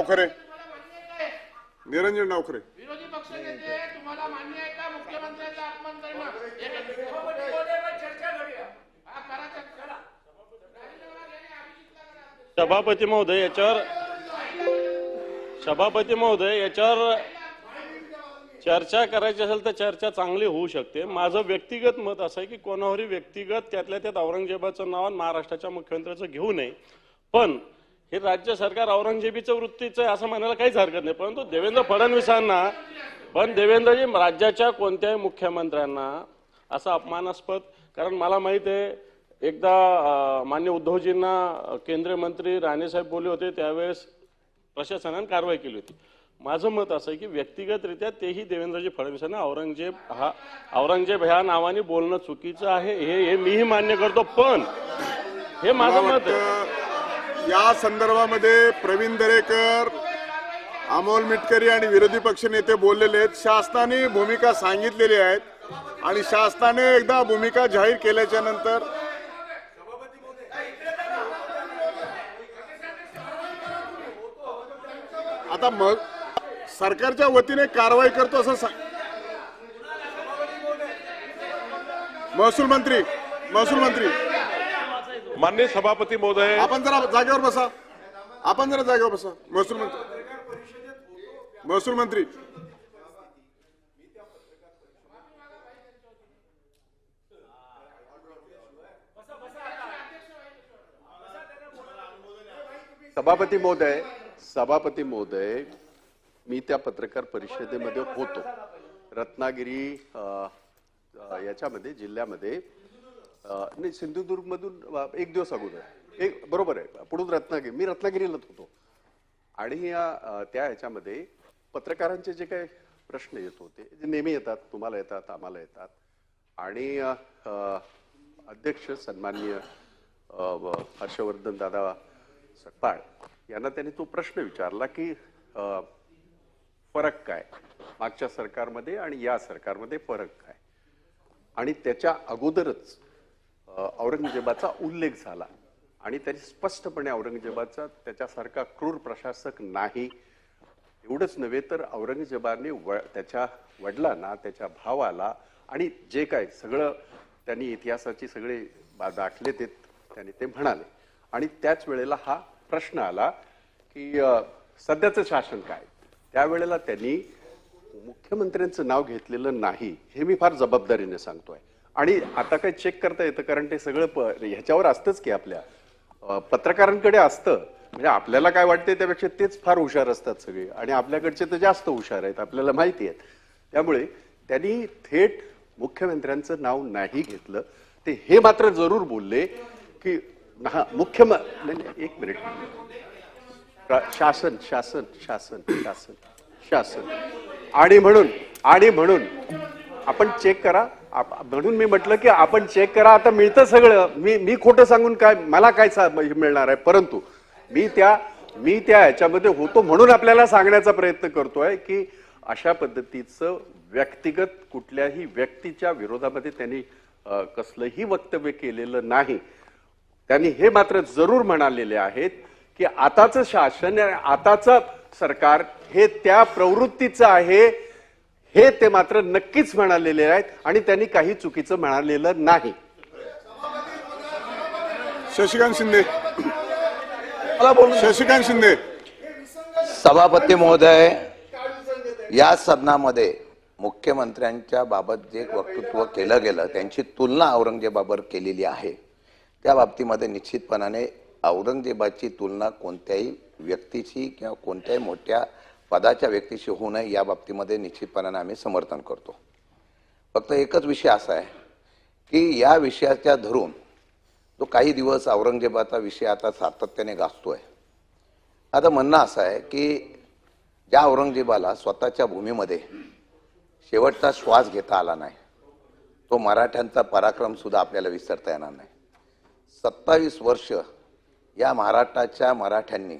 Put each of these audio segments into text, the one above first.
डावखरे. निरंजन डावखरे. विरोधी पक्ष नेते तुम्हाला मान्य आहे का? मुख्यमंत्र्यांचा अपमान करणं? हा. सभापती महोदय याच्यावर सभापती महोदय याच्यावर चर्चा करायची असेल तर चर्चा चांगली होऊ शकते. माझं व्यक्तिगत मत असं आहे की कोणावरही व्यक्तिगत त्यातल्या त्यात औरंगजेबाचं नाव आणि महाराष्ट्राच्या मुख्यमंत्र्याचं घेऊ नये. पण हे राज्य सरकार औरंगजेबीचं वृत्तीचं आहे असं म्हणायला काहीच हरकत नाही. परंतु देवेंद्र फडणवीसांना पण देवेंद्रजी राज्याच्या कोणत्याही मुख्यमंत्र्यांना असं अपमानास्पद कारण मला माहीत आहे एकदा मान्य उद्धवजींना केंद्रीय मंत्री राणेसाहेब बोलले होते त्यावेळेस प्रशासनाने कारवाई केली होती. माझं मत असं आहे की व्यक्तिगतरित्या तेही देवेंद्रजी फडणवीसांना औरंगजेब हा औरंगजेब ह्या नावाने बोलणं चुकीचं आहे हे हे मीही मान्य करतो पण हे माझं मत आहे. या संदर्भामध्ये प्रवीण दरेकर अमोल मिटकरी आणि विरोधी पक्ष नेते बोललेले आहेत. शासनाने भूमिका सांगितलेली आहेत आणि शासनाने एकदा भूमिका जाहीर केल्याच्यानंतर आता मग सरकारच्या वतीने कारवाई करतो असं सांग महसूल मंत्री महसूल मंत्री. माननीय सभापती महोदय. आपण जरा जागेवर बसा. आपण जरा जागेवर बसा. महसूल मंत्री. महसूल मंत्री. सभापती महोदय सभापती महोदय मी त्या पत्रकार परिषदेमध्ये होतो. रत्नागिरी याच्यामध्ये जिल्ह्यामध्ये नाही सिंधुदुर्गमधून एक दिवस अगोदर. एक बरोबर आहे. पुढून रत्नागिरी मी रत्नागिरीलाच होतो. आणि या त्या ह्याच्यामध्ये पत्रकारांचे जे काही प्रश्न येत होते जे नेहमी येतात तुम्हाला येतात आम्हाला येतात. आणि अध्यक्ष सन्माननीय हर्षवर्धन दादा सकपाळ यांना त्यांनी तो प्रश्न विचारला की फरक काय? मागच्या सरकारमध्ये आणि या सरकारमध्ये फरक काय? आणि त्याच्या अगोदरच औरंगजेबाचा उल्लेख झाला. आणि त्याने स्पष्टपणे औरंगजेबाचा त्याच्यासारखा क्रूर प्रशासक नाही. एवढंच नव्हे तर औरंगजेबाने व त्याच्या वडिलांना त्याच्या भावाला आणि जे काय सगळं त्यांनी इतिहासाची सगळे बा- दाखले ते त्याने ते म्हणाले. आणि त्याच वेळेला हा प्रश्न आला की सध्याचं शासन काय? त्यावेळेला त्यांनी मुख्यमंत्र्यांचं नाव घेतलेलं नाही हे मी फार जबाबदारीने सांगतोय. आणि आता काय चेक करता येतं कारण ते सगळं प- ह्याच्यावर असतंच की आपल्या. पत्रकारांकडे असतं. म्हणजे आपल्याला काय वाटते त्यापेक्षा तेच फार हुशार असतात सगळे. आणि आपल्याकडचे तर जास्त हुशार आहेत आपल्याला माहिती आहेत. त्यामुळे त्यांनी थेट मुख्यमंत्र्यांचं नाव नाही घेतलं. ते हे मात्र जरूर बोलले की हा मुख्य म्हणजे एक मिनिट. शासन शासन शासन शासन शासन. आणि म्हणून आणि म्हणून आपण चेक करा. म्हणून मी म्हटलं की आपण चेक करा आता मिळतं सगळं. मी मी खोटं सांगून काय मला काय हे मिळणार आहे? परंतु मी त्या मी त्या ह्याच्यामध्ये होतो म्हणून आपल्याला सांगण्याचा प्रयत्न करतोय की अशा पद्धतीचं व्यक्तिगत कुठल्याही व्यक्तीच्या विरोधामध्ये त्यांनी कसलंही वक्तव्य केलेलं नाही. त्यांनी हे मात्र जरूर म्हणालेले आहेत की आताचं शासन आताचं सरकार हे त्या प्रवृत्तीचं आहे हे ते मात्र नक्कीच म्हणालेले आहेत आणि त्यांनी काही चुकीचं म्हणालेलं नाही. शशिकांत शिंदे. शशिकांत शिंदे. सभापती महोदय या सदनामध्ये मुख्यमंत्र्यांच्या बाबत जे वक्तृत्व केलं गेलं त्यांची तुलना औरंगजेबाबर केलेली आहे. त्या बाबतीमध्ये निश्चितपणाने औरंगजेबाची तुलना कोणत्याही व्यक्तीची किंवा कोणत्याही मोठ्या पदाच्या व्यक्तीशी होऊ नये या बाबतीमध्ये निश्चितपणाने आम्ही समर्थन करतो. फक्त एकच विषय असा आहे की या विषयाच्या धरून जो काही दिवस औरंगजेबाचा विषय आता सातत्याने गाजतोय. आता म्हणणं असं आहे की ज्या औरंगजेबाला स्वतःच्या भूमीमध्ये शेवटचा श्वास घेता आला नाही तो मराठ्यांचा पराक्रमसुद्धा आपल्याला विसरता येणार नाही. सत्तावीस वर्ष या महाराष्ट्राच्या मराठ्यांनी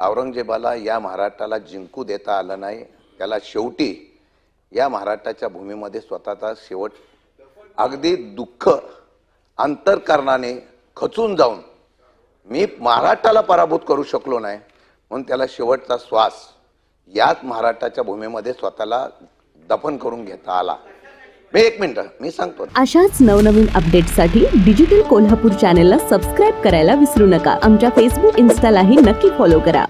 औरंगजेबाला या महाराष्ट्राला जिंकू देता आलं नाही त्याला शेवटी या महाराष्ट्राच्या भूमीमध्ये स्वतःचा शेवट अगदी दुःख अंतरकारणाने खचून जाऊन मी महाराष्ट्राला पराभूत करू शकलो नाही म्हणून त्याला शेवटचा श्वास याच महाराष्ट्राच्या भूमीमध्ये स्वतःला दफन करून घेता आला. मी एक मिनिट मी सांगतो. अशाच नवनवीन अपडेटसाठी डिजिटल कोल्हापूर चॅनेलला सबस्क्राईब करायला विसरू नका. आमच्या फेसबुक इन्स्टालाही नक्की फॉलो करा.